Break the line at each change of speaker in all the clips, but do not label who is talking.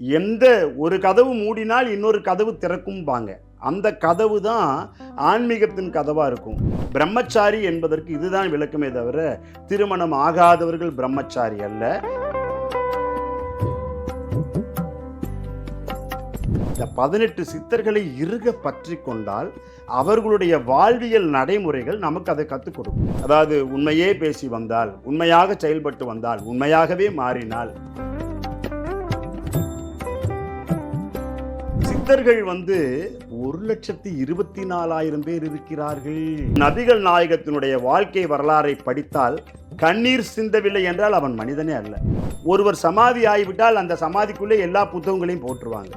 எந்த ஒரு கதவு மூடினால் இன்னொரு கதவு திறக்கும்பாங்க. அந்த கதவு தான் ஆன்மீகத்தின் கதவாக இருக்கும். பிரம்மச்சாரி என்பதற்கு இதுதான் விளக்கமே தவிர திருமணம் ஆகாதவர்கள் பிரம்மச்சாரி அல்ல. இந்த பதினெட்டு சித்தர்களை இருக பற்றி கொண்டால் அவர்களுடைய வாழ்வியல் நடைமுறைகள் நமக்கு அதை கற்றுக் கொடுக்கும். அதாவது உண்மையே பேசி வந்தால் உண்மையாக செயல்பட்டு வந்தால் உண்மையாகவே மாறினால். பக்தர்கள் வந்து ஒரு லட்சத்தி இருபத்தி நாலாயிரம் பேர் இருக்கிறார்கள். நபிகள் நாயகத்தினுடைய வாழ்க்கை வரலாறை படித்தால் கண்ணீர் சிந்தவில்லை என்றால் அவன் மனிதனே அல்ல. ஒருவர் சமாதி ஆகிவிட்டால் அந்த சமாதிக்குள்ளே எல்லா புத்தகங்களையும் போட்டுருவாங்க.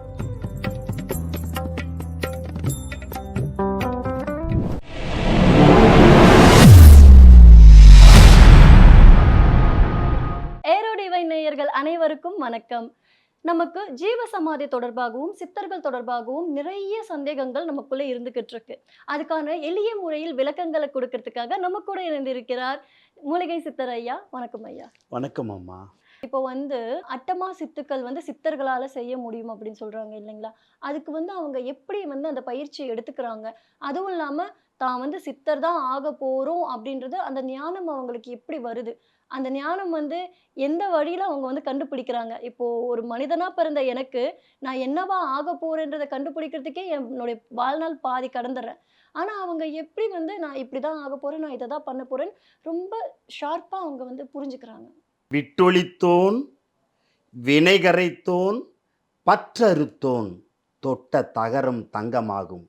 நேயர்கள் அனைவருக்கும் வணக்கம். நமக்கு ஜீவ சமாதி தொடர்பாகவும் சித்தர்கள் தொடர்பாகவும் நிறைய சந்தேகங்கள் நமக்குள்ள இருந்துகிட்டு இருக்கு அதுக்கான எளிய முறையில் விளக்கங்களை கொடுக்கறதுக்காக நம்ம கூட இணைந்திருக்கிறார் மூலிகை சித்தர் ஐயா. வணக்கம் ஐயா.
வணக்கம் அம்மா.
இப்போ வந்து அட்டமா சித்துக்கள் வந்து சித்தர்களால செய்ய முடியும் அப்படின்னு சொல்றாங்க இல்லைங்களா? அதுக்கு வந்து அவங்க எப்படி வந்து அந்த பயிற்சியை எடுத்துக்கிறாங்க? அதுவும் இல்லாம தான் வந்து சித்தர் தான் ஆக போகிறோம் அப்படின்றது அந்த ஞானம் அவங்களுக்கு எப்படி வருது? அந்த ஞானம் வந்து எந்த வழியில அவங்க வந்து கண்டுபிடிக்கிறாங்க? இப்போது ஒரு மனிதனாக பிறந்த எனக்கு நான் என்னவா ஆக போகிறேன்றதை கண்டுபிடிக்கிறதுக்கே என்னுடைய வாழ்நாள் பாதி கடந்துடுறேன். ஆனால் அவங்க எப்படி வந்து நான் இப்படி தான் ஆக போகிறேன் நான் இதை தான் பண்ண போகிறேன்னு ரொம்ப ஷார்ப்பாக அவங்க வந்து புரிஞ்சுக்கிறாங்க.
விட்டொளித்தோன் வினைகரைத்தோன் பற்றறுத்தோன் தொட்ட தகரம் தங்கமாகும்.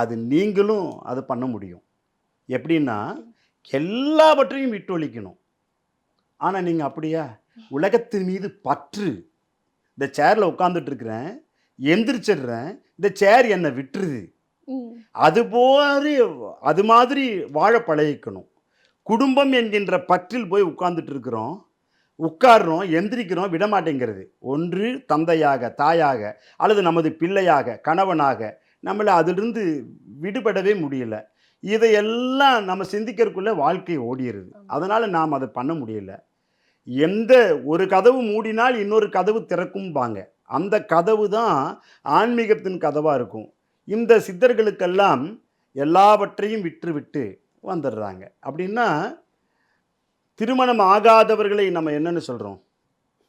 அது நீங்களும் அது பண்ண முடியும். எப்படின்னா எல்லாவற்றையும் விட்டொழிக்கணும். ஆனால் நீங்கள் அப்படியா? உலகத்தின் மீது பற்று. இந்த சேரில் உட்காந்துட்டு இருக்கிறேன் எந்திரிச்சிடுறேன் இந்த சேர் என்னை விட்டுருது. அது மாதிரி அது மாதிரி வாழ பழகிக்கணும். குடும்பம் என்கின்ற பற்றில் போய் உட்கார்ந்துட்டு இருக்கிறோம் உட்கார்றோம் எந்திரிக்கிறோம் விடமாட்டேங்கிறது. ஒன்று தந்தையாக தாயாக அல்லது நமது பிள்ளையாக கணவனாக நம்மளை அதிலிருந்து விடுபடவே முடியல. இதையெல்லாம் நம்ம சிந்திக்கிறதுக்குள்ள வாழ்க்கை ஓடிடுது. அதனால் நாம் அதை பண்ண முடியல. எந்த ஒரு கதவு மூடினால் இன்னொரு கதவு திறக்கும்பாங்க. அந்த கதவு தான் ஆன்மீகத்தின் கதவாக இருக்கும். இந்த சித்தர்களுக்கெல்லாம் எல்லாவற்றையும் விட்டுவிட்டு வந்துடுறாங்க. அப்படின்னா திருமணம் ஆகாதவர்களை நம்ம என்னன்னு சொல்கிறோம்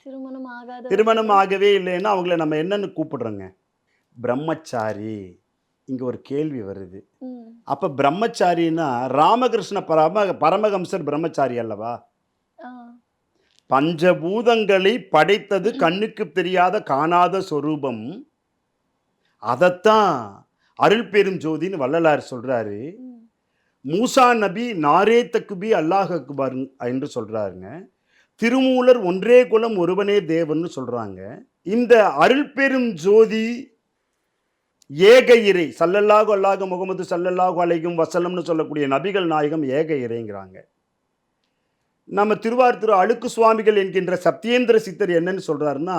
திருமணம் ஆகாத
திருமணம் ஆகவே இல்லைன்னா அவங்கள நம்ம என்னன்னு கூப்பிடுறோங்க? பிரம்மச்சாரி. இங்கே ஒரு கேள்வி வருது. அப்போ பிரம்மச்சாரின்னா ராமகிருஷ்ண பரம பரமஹம்சர் பிரம்மச்சாரி அல்லவா? பஞ்சபூதங்களை படைத்தது கண்ணுக்கு தெரியாத காணாத சொரூபம். அதைத்தான் அருள் பெரும் ஜோதின்னு வள்ளலார் சொல்றாரு.
ம்,
மூசா நபி நாரே தக்குபி அல்லாஹ் அக்பர் என்று சொல்றாருங்க. திருமூலர் ஒன்றே குலம் ஒருவனே தேவன்னு சொல்றாங்க. இந்த அருள் பெரும் ஜோதி ஏக இறை சல்லல்லாஹு அல்லாஹு முகமது சல்லல்லாஹு அலைகும் வசலம்னு சொல்லக்கூடிய நபிகள் நாயகம் ஏக இறைங்கிறாங்க. நம்ம திருவாரூர் அழுக்கு சுவாமிகள் என்கின்ற சத்யேந்திர சித்தர் என்னன்னு சொல்கிறாருன்னா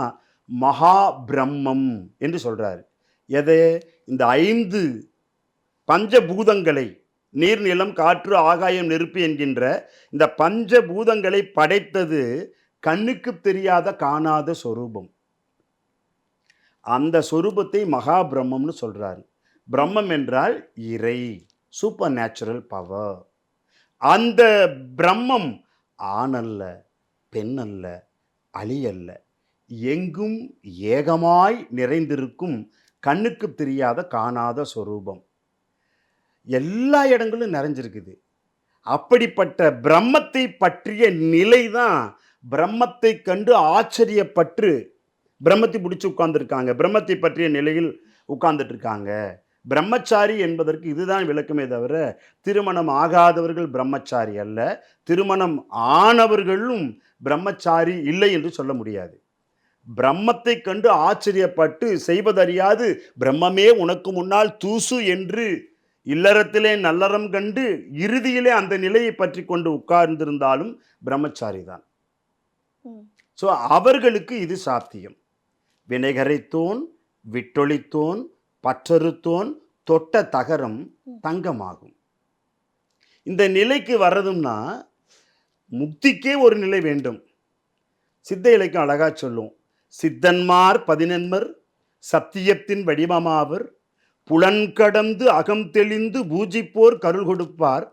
மகா பிரம்மம் என்று சொல்கிறார் எதை? இந்த ஐந்து பஞ்சபூதங்களை நீர் நிலம் காற்று ஆகாயம் நெருப்பு என்கின்ற இந்த பஞ்சபூதங்களை படைத்தது கண்ணுக்கு தெரியாத காணாத சொரூபம். அந்த சொரூபத்தை மகா பிரம்மம்னு சொல்கிறாரு பிரம்மம் என்றால் இறை சூப்பர் நேச்சுரல் பவர் அந்த பிரம்மம் ஆணல்ல பெண்ணல்ல அழியல்ல எங்கும் ஏகமாய் நிறைந்திருக்கும் கண்ணுக்கு தெரியாத காணாத சொரூபம். எல்லா இடங்களும் நிறைஞ்சிருக்குது. அப்படிப்பட்ட பிரம்மத்தை பற்றிய நிலை தான் பிரம்மத்தை கண்டு ஆச்சரியப்பட்டு பிரம்மத்தை பிடிச்சி உட்கார்ந்துருக்காங்க. பிரம்மத்தை பற்றிய நிலையில் உட்கார்ந்துட்டு இருக்காங்க பிரம்மச்சாரி என்பதற்கு இதுதான் விளக்கமே தவிர திருமணம் ஆகாதவர்கள் பிரம்மச்சாரி அல்ல. திருமணம் ஆனவர்களும் பிரம்மச்சாரி இல்லை என்று சொல்ல முடியாது. பிரம்மத்தை கண்டு ஆச்சரியப்பட்டு செய்வதறியாது பிரம்மமே உனக்கு முன்னால் தூசு என்று இல்லறத்திலே நல்லறம் கண்டு இறுதியிலே அந்த நிலையை பற்றி கொண்டு உட்கார்ந்திருந்தாலும் பிரம்மச்சாரி தான். ஸோ அவர்களுக்கு இது சாத்தியம். வினைகரைத்தோன் விட்டொளித்தோன் பற்றறுத்தோன் தொட்ட தகரம் தங்கமாகும். இந்த நிலைக்கு வர்றதும்னா முக்திக்கே ஒரு நிலை வேண்டும். சித்த இலக்கியம் அழகா சொல்லும். சித்தன்மார் பதினெண்மர் சத்தியத்தின் வடிவமாவர் புலன்கடந்து அகம் தெளிந்து பூஜிப்போர் கருள் கொடுப்பார்.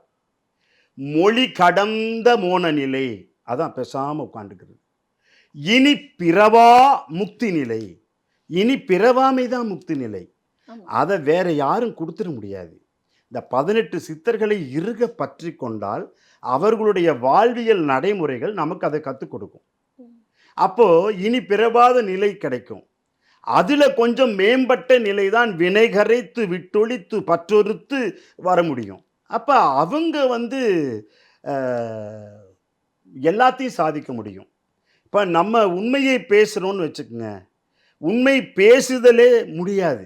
மொழி கடந்த மோன நிலை. அதான் பேசாம உட்காந்துக்கிறது இனி பிறவா முக்தி நிலை. இனி பிறவாமை தான் முக்தி நிலை. அதை வேற யாரும் கொடுத்துட முடியாது. இந்த பதினெட்டு சித்தர்களை இறுக பற்றி கொண்டால் அவர்களுடைய வாழ்வியல் நடைமுறைகள் நமக்கு அதை கற்றுக் கொடுக்கும்.
ம்.
அப்போ இனி பிறவாத நிலை கிடைக்கும். அதுல கொஞ்சம் மேம்பட்ட நிலை தான் வினை கரைத்து விட்டொழித்து பற்றொருத்து வர முடியும். அப்ப அவங்க வந்து எல்லாத்தையும் சாதிக்க முடியும். இப்போ நம்ம உண்மையை பேசுகிறோன்னு வச்சுக்கோங்க. உண்மை பேசுதலே முடியாது.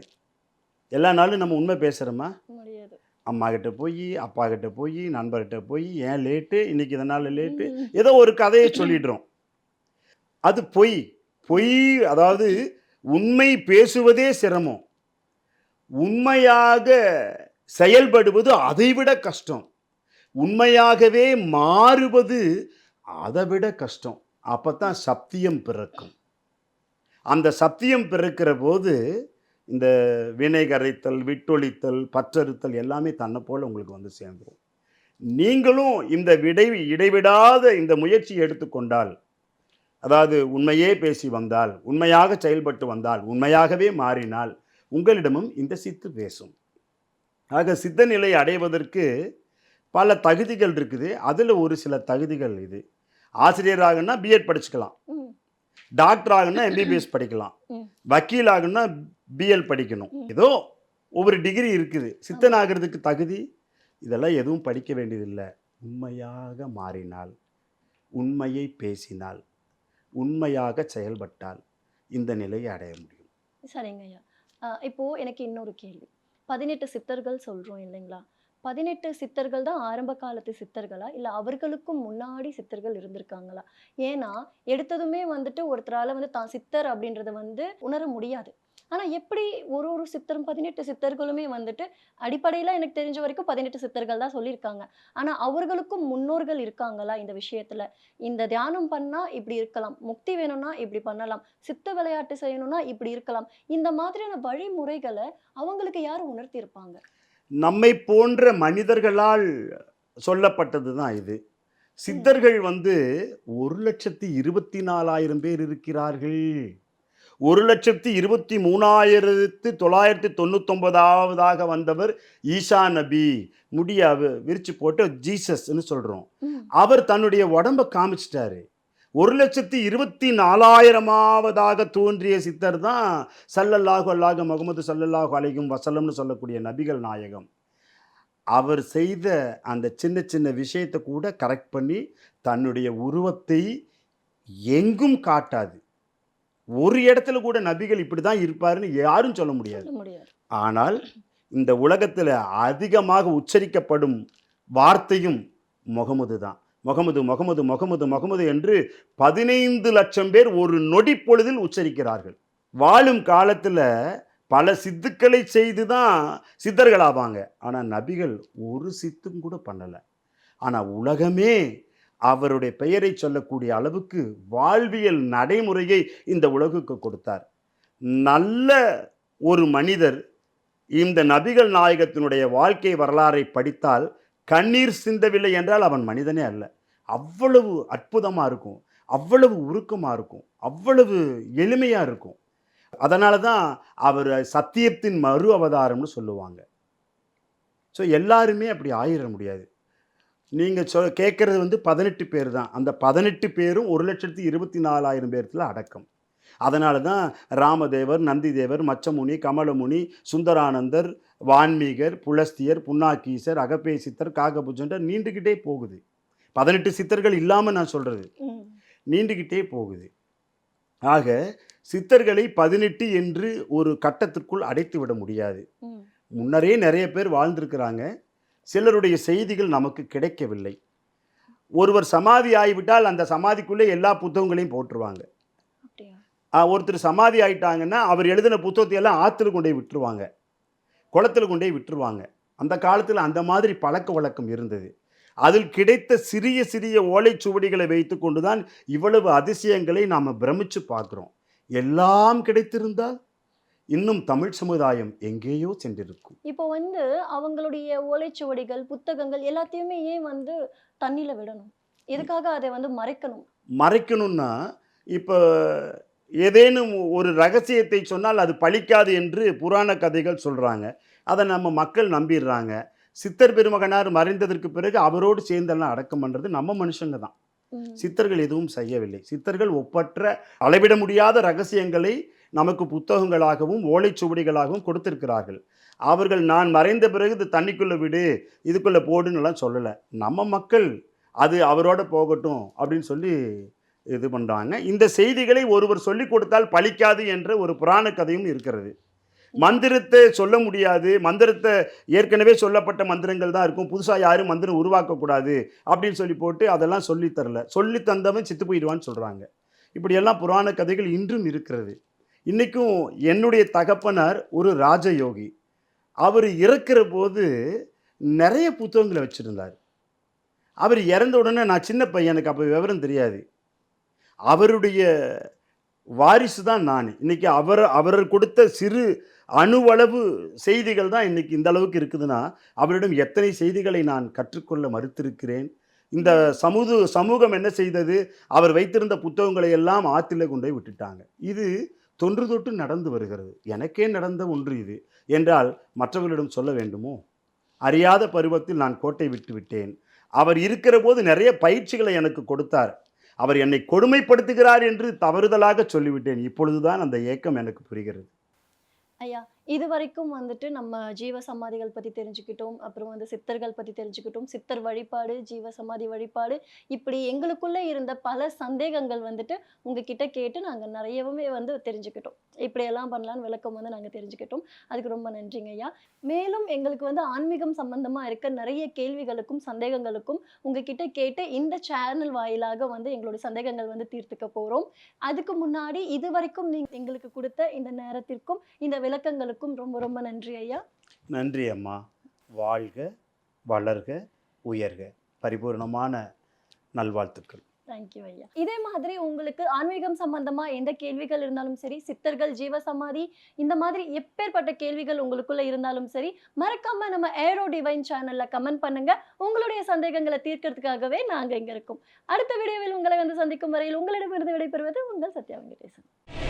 எல்லா நாளும் நம்ம உண்மை பேசுகிறோமா
முடியாது.
அம்மா கிட்ட போய் அப்பா கிட்ட போய் நண்பர்கிட்ட போய் ஏன் லேட்டு இன்னைக்கு இதனால் லேட்டு. ஏதோ ஒரு கதையை சொல்லிடுறோம். அது பொய். பொய் அதாவது உண்மை பேசுவதே சிரமம். உண்மையாக செயல்படுவது அதைவிட கஷ்டம். உண்மையாகவே மாறுவது அதை விட கஷ்டம். அப்போ தான் சத்தியம் பிறக்கும். அந்த சத்தியம் பிறக்கிற போது இந்த வினை கரைத்தல் விட்டொழித்தல் பற்றறுத்தல் எல்லாமே தன்னை போல் உங்களுக்கு வந்து சேர்ந்துடும் நீங்களும் இந்த விடை இடைவிடாத இந்த முயற்சியை எடுத்துக்கொண்டால் அதாவது உண்மையே பேசி வந்தால் உண்மையாக செயல்பட்டு வந்தால் உண்மையாகவே மாறினால் உங்களிடமும் இந்த சித்து பேசும். ஆக சித்த நிலை அடைவதற்கு பல தகுதிகள் இருக்குது. அதில் ஒரு சில தகுதிகள் இது. ஆசிரியராகனா பிஎட் படிச்சுக்கலாம். டாக்டர் ஆகணும்னா எம்பிபிஎஸ் படிக்கலாம். வக்கீல் ஆகணும்னா பிஎல் படிக்கணும். ஏதோ ஒவ்வொரு டிகிரி இருக்குது. சித்தன் ஆகிறதுக்கு தகுதி? இதெல்லாம் எதுவும் படிக்க வேண்டியதில்லை. உண்மையாக மாறினால் உண்மையை பேசினால் உண்மையாக செயல்பட்டால் இந்த நிலையை அடைய முடியும்.
சரிங்க ஐயா. ஆஹ் இப்போ எனக்கு இன்னொரு கேள்வி. பதினெட்டு சித்தர்கள் சொல்றோம் இல்லைங்களா? பதினெட்டு சித்தர்கள் தான் ஆரம்ப காலத்து சித்தர்களா? இல்லை அவர்களுக்கும் முன்னாடி சித்தர்கள் இருந்திருக்காங்களா? ஏன்னா எடுத்ததுமே வந்துட்டு ஒருத்தரால வந்து தான் சித்தர் அப்படின்றத வந்து உணர முடியாது. ஆனால் எப்படி ஒரு ஒரு சித்தரும் பதினெட்டு சித்தர்களுமே வந்துட்டு அடிப்படையில் எனக்கு தெரிஞ்ச வரைக்கும் பதினெட்டு சித்தர்கள் தான் சொல்லியிருக்காங்க. ஆனால் அவர்களுக்கும் முன்னோர்கள் இருக்காங்களா இந்த விஷயத்தில்? இந்த தியானம் பண்ணால் இப்படி இருக்கலாம் முக்தி வேணும்னா இப்படி பண்ணலாம் சித்த விளையாட்டு செய்யணும்னா இப்படி இருக்கலாம் இந்த மாதிரியான வழிமுறைகளை அவங்களுக்கு யார் உணர்த்தியிருப்பாங்க?
நம்மை போன்ற மனிதர்களால் சொல்லப்பட்டது தான் இது. சித்தர்கள் வந்து ஒரு லட்சத்தி இருபத்தி நாலாயிரம் பேர் இருக்கிறார்கள். ஒரு லட்சத்தி இருபத்தி மூணாயிரத்து தொள்ளாயிரத்தி தொண்ணூத்தொன்பதாவதாக வந்தவர் ஈசா நபி. முடிய விரிச்சு போட்டு ஜீசஸ்ன்னு சொல்கிறோம் அவர் தன்னுடைய உடம்ப காமிச்சிட்டாரு. ஒரு லட்சத்தி இருபத்தி நாலாயிரமாவதாக தோன்றிய சித்தர் தான் சல்லல்லாஹு அல்லாஹ் முகமது சல்லல்லாஹு அலைகும் வசலம்னு சொல்லக்கூடிய நபிகள் நாயகம். அவர் செய்த அந்த சின்ன சின்ன விஷயத்தை கூட கரெக்ட் பண்ணி தன்னுடைய உருவத்தை எங்கும் காட்டாது. ஒரு இடத்துல கூட நபிகள் இப்படி தான் இருப்பாருன்னு யாரும் சொல்ல முடியாது.
சொல்ல முடியாது.
ஆனால் இந்த உலகத்தில் அதிகமாக உச்சரிக்கப்படும் வார்த்தையும் முகமது தான் முகமது முகமது முகமது முகமது என்று பதினைந்து லட்சம் பேர் ஒரு நொடி பொழுதில் உச்சரிக்கிறார்கள். வாழும் காலத்தில் பல சித்துக்களை செய்து தான் சித்தர்களாவாங்க. ஆனால் நபிகள் ஒரு சித்தும் கூட பண்ணலை. ஆனால் உலகமே அவருடைய பெயரை சொல்லக்கூடிய அளவுக்கு வாழ்வியல் நடைமுறையை இந்த உலகுக்கு கொடுத்தார். நல்ல ஒரு மனிதர் இந்த நபிகள் நாயகத்தினுடைய வாழ்க்கை வரலாறை படித்தால் கண்ணீர் சிந்தவில்லை என்றால் அவன் மனிதனே அல்ல. அவ்வளவு அற்புதமாக இருக்கும் அவ்வளவு உருக்கமாக இருக்கும் அவ்வளவு எளிமையாக இருக்கும். அதனால தான் அவர் சத்தியத்தின் மறு அவதாரம்னு சொல்லுவாங்க. ஸோ எல்லாருமே அப்படி ஆயிட முடியாது. நீங்கள் சொ கேட்குறது வந்து பதினெட்டு பேர் தான். அந்த பதினெட்டு பேரும் ஒரு லட்சத்தி இருபத்தி நாலாயிரம் பேர்த்தில் அடக்கம். அதனால தான் ராமதேவர் நந்திதேவர் மச்சமுனி கமலமுனி சுந்தரானந்தர் வான்மீகர் புலஸ்தியர் புன்னாக்கீசர் அகப்பே சித்தர் காகபுஜன்டர் நீண்டுக்கிட்டே போகுது. பதினெட்டு சித்தர்கள் இல்லாமல் நான் சொல்கிறது நீண்டுக்கிட்டே போகுது. ஆக சித்தர்களை பதினெட்டு என்று ஒரு கட்டத்திற்குள் அடைத்து விட முடியாது. முன்னரே நிறைய பேர் வாழ்ந்திருக்கிறாங்க. சிலருடைய செய்திகள் நமக்கு கிடைக்கவில்லை. ஒருவர் சமாதி ஆகிவிட்டால் அந்த சமாதிக்குள்ளே எல்லா புத்தகங்களையும் போட்டுருவாங்க ஒருத்தர் சமாதி ஆயிட்டாங்கன்னா அவர் எழுதின புத்தகத்தை எல்லாம் ஆற்றுல கொண்டு போய் விட்டுருவாங்க. குளத்துல கொண்டு விட்டுருவாங்க. அந்த காலத்தில் அந்த மாதிரி பழக்க வழக்கம் இருந்தது. அதில் கிடைத்த சிறிய சிறிய ஓலைச்சுவடிகளை வைத்து கொண்டு தான் இவ்வளவு அதிசயங்களை நாம் பிரமிச்சு பார்க்குறோம். எல்லாம் கிடைத்திருந்தால் இன்னும் தமிழ் சமுதாயம் எங்கேயோ சென்றிருக்கும்.
இப்போ வந்து அவங்களுடைய ஓலைச்சுவடிகள் புத்தகங்கள் எல்லாத்தையுமே ஏன் வந்து தண்ணியில விடணும்? எதுக்காக அதை வந்து மறைக்கணும்?
மறைக்கணும்னா இப்போ ஏதேனும் ஒரு ரகசியத்தை சொன்னால் அது பலிக்காது என்று புராண கதைகள் சொல்கிறாங்க அதை நம்ம மக்கள் நம்பிடுறாங்க. சித்தர் பெருமகனார் மறைந்ததற்கு பிறகு அவரோடு சேர்ந்தெல்லாம் அடக்கம் பண்ணுறது நம்ம மனுஷங்க தான். சித்தர்கள் எதுவும் செய்யவில்லை. சித்தர்கள் ஒப்பற்ற அளவிட முடியாத ரகசியங்களை நமக்கு புத்தகங்களாகவும் ஓலைச்சுவடிகளாகவும் கொடுத்திருக்கிறார்கள். அவர்கள் நான் மறைந்த பிறகு இது தண்ணிக்குள்ளே விடு இதுக்குள்ளே போடுன்னு எல்லாம் சொல்லலை. நம்ம மக்கள் அது அவரோட போகட்டும் அப்படின்னு சொல்லி இது பண்ணுறாங்க இந்த செய்திகளை ஒருவர் சொல்லி கொடுத்தால் பலிக்காது என்ற ஒரு புராண கதையும் இருக்கிறது. மந்திரத்தை சொல்ல முடியாது. மந்திரத்தை ஏற்கனவே சொல்லப்பட்ட மந்திரங்கள் தான் இருக்கும். புதுசாக யாரும் மந்திரம் உருவாக்கக்கூடாது அப்படின்னு சொல்லி போட்டு அதெல்லாம் சொல்லித் தரல. சொல்லி தந்தவன் சித்து போயிடுவான்னு சொல்கிறாங்க இப்படியெல்லாம் புராண கதைகள் இன்றும் இருக்கிறது. இன்றைக்கும் என்னுடைய தகப்பனார் ஒரு ராஜயோகி. அவர் இறக்கிற போது நிறைய புத்தகங்களை வச்சுருந்தார். அவர் இறந்த உடனே நான் சின்ன பையன் எனக்கு அப்போ விவரம் தெரியாது. அவருடைய வாரிசு தான் நான். இன்றைக்கி அவர் அவர் கொடுத்த சிறு அணுவளவு செய்திகள் தான் இன்றைக்கி இந்த அளவுக்கு இருக்குதுன்னா அவரிடம் எத்தனை செய்திகளை நான் கற்றுக்கொள்ள மறுத்திருக்கிறேன்? இந்த சமூக சமூகம் என்ன செய்தது? அவர் வைத்திருந்த புத்தகங்களை எல்லாம் ஆற்றில கொண்டு போய் விட்டுட்டாங்க. இது தொன்று தொட்டு நடந்து வருகிறது. எனக்கே நடந்த ஒன்று இது. என்றால் மற்றவர்களிடம் சொல்ல வேண்டுமோ? அறியாத பருவத்தில் நான் கோட்டை விட்டு விட்டேன். அவர் இருக்கிற போது நிறைய பயிற்சிகளை எனக்கு கொடுத்தார். அவர் என்னை கொடுமைப்படுத்துகிறார் என்று தவறுதலாக சொல்லிவிட்டேன். இப்பொழுதுதான் அந்த ஏக்கம் எனக்கு புரிகிறது.
ஐயா இது வரைக்கும் வந்துட்டு நம்ம ஜீவ சமாதிகள் பத்தி தெரிஞ்சுக்கிட்டோம். அப்புறம் வந்து சித்தர்கள் பத்தி தெரிஞ்சுக்கிட்டோம். சித்தர் வழிபாடு ஜீவ சமாதி வழிபாடு இப்படி எங்களுக்குள்ள இருந்த பல சந்தேகங்கள் வந்துட்டு உங்ககிட்ட கேட்டு நாங்க நிறையவுமே வந்து தெரிஞ்சுக்கிட்டோம். இப்படியெல்லாம் பண்ணலாம்னு விளக்கம் வந்து நாங்க தெரிஞ்சுக்கிட்டோம். அதுக்கு ரொம்ப நன்றிங்க ஐயா. மேலும் எங்களுக்கு வந்து ஆன்மீகம் சம்பந்தமா இருக்க நிறைய கேள்விகளுக்கும் சந்தேகங்களுக்கும் உங்ககிட்ட கேட்டு இந்த சேனல் வாயிலாக வந்து எங்களுடைய சந்தேகங்கள் வந்து தீர்த்துக்க போறோம். அதுக்கு முன்னாடி இது வரைக்கும் நீங்க எங்களுக்கு கொடுத்த இந்த நேரத்திற்கும் இந்த விளக்கங்களுக்கும் ரொம்ப ரொம்ப நன்றி ஐயா.
நன்றி அம்மா. வாழ்க வளர்க உயர்க. பரிபூர்ணமான நல்வாழ்த்துக்கள்.
தேங்க்யூ ஐயா. இதே மாதிரி உங்களுக்கு ஆன்மீகம் சம்பந்தமா எந்த கேள்விகள் இருந்தாலும் சரி சித்தர்கள் ஜீவ சமாதி இந்த மாதிரி எப்பேற்பட்ட கேள்விகள் உங்களுக்குள்ள இருந்தாலும் சரி மறக்காம நம்ம ஏரோ டிவைன் சேனல்ல கமெண்ட் பண்ணுங்க. உங்களுடைய சந்தேகங்களை தீர்க்கறதுக்காகவே நாங்க இங்க இருக்கோம். அடுத்த வீடியோவில் உங்களை வந்து சந்திக்கும் வரையில் உங்களிடமிருந்து விடைபெறுவது உங்கள் சத்யா வெங்கடேசன்.